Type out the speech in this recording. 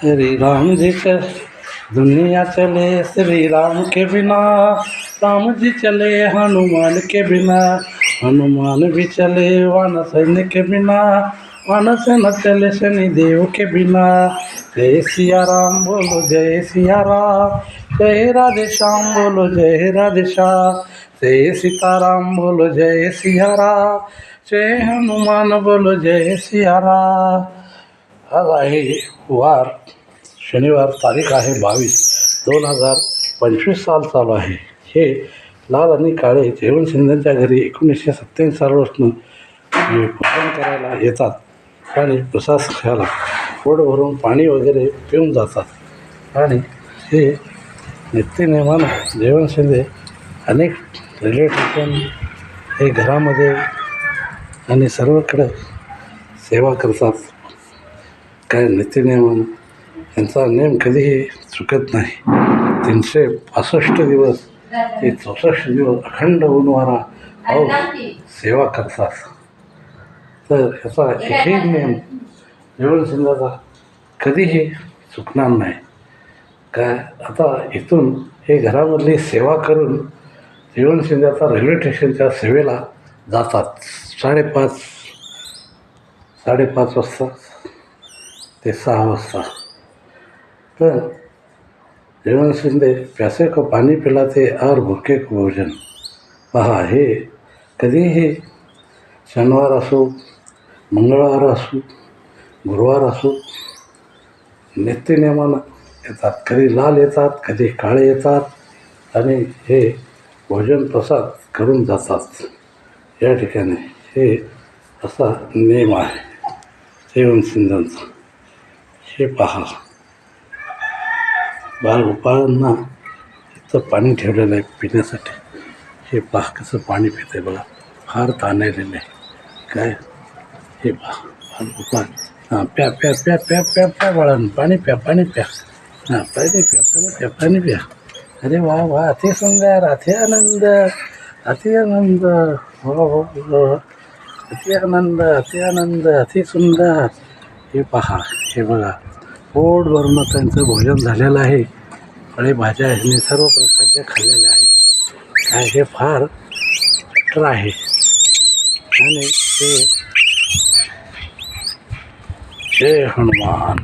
श्री राम जी के दुनिया चले श्री राम के बिना राम जी चले हनुमान के बिना। हनुमान भी चले वान सैन्य के बिना। वान से न चले शनि देव के बिना। जय सिया राम बोलो जय सिया राम जय राधे श्याम बोलो जय राधे श्याम जय सीताराम बोलो जय सिया राम जय हनुमान बोलो जय सिया राम आज आहे वार. शनिवार तारीख आहे बावीस. दोन हजार पंचवीस साल चालू आहे. हे लाल आणि काळे जेवण शिंदेच्या घरी एकोणीसशे सत्त्याऐंशी सालपासून पूजन करायला येतात आणि प्रसाद खायला पोट भरून पाणी वगैरे पिऊन जातात. आणि हे नित्यनेमानं जेवण शिंदे अनेक रेल्वे हे घरामध्ये आणि सर्वकडे सेवा करतात. काय नित्यनियमन यांचा नेम कधीही चुकत नाही. तीनशे पासष्ट दिवस ते चौसष्ट दिवस अखंड उनवारा पाऊस सेवा करतात. तर याचा एकही नियम जेवण कधीही चुकणार नाही. काय आता इथून हे घरामधली सेवा करून जेवण रेल्वे स्टेशनच्या सेवेला जातात. साडेपाच साडेपाच वाजता. ते सहा वाजता. तर जेवण शिंदे प्यासे को पाणी पिलाते और भुके को भोजन. पहा हे कधीही शनिवार असो मंगळवार असो गुरुवार असो नित्यनियमानं येतात. कधी लाल येतात कधी काळे येतात आणि हे भोजन प्रसाद करून जातात. या ठिकाणी हे असा नियम आहे. जेवण सिंधांचा हे पहा. बाळगोपाळांना इथं पाणी ठेवलेलं आहे पिण्यासाठी. हे पहा कसं पाणी पितं आहे बघा. फार ताणलेलं आहे. काय? हे पहा. बाळगोपाळ हां प्या प्या प्या प्या प्या प्या बाळांनो. पाणी प्या पाणी प्या. हां पाणी प्या पाणी प्या पाणी प्या. अरे वा वा. अति सुंदर अति आनंद अति आनंद. हो हो. हो. अति आनंद अति आनंद अति सुंदर. हे पहा. हे बघा पोट त्यांचं भोजन झालेलं आहे. फळे भाज्या ह्यांनी सर्व प्रकारच्या खाल्लेल्या आहेत. काय हे फार कट्टर आहे. आणि ते जय हनुमान.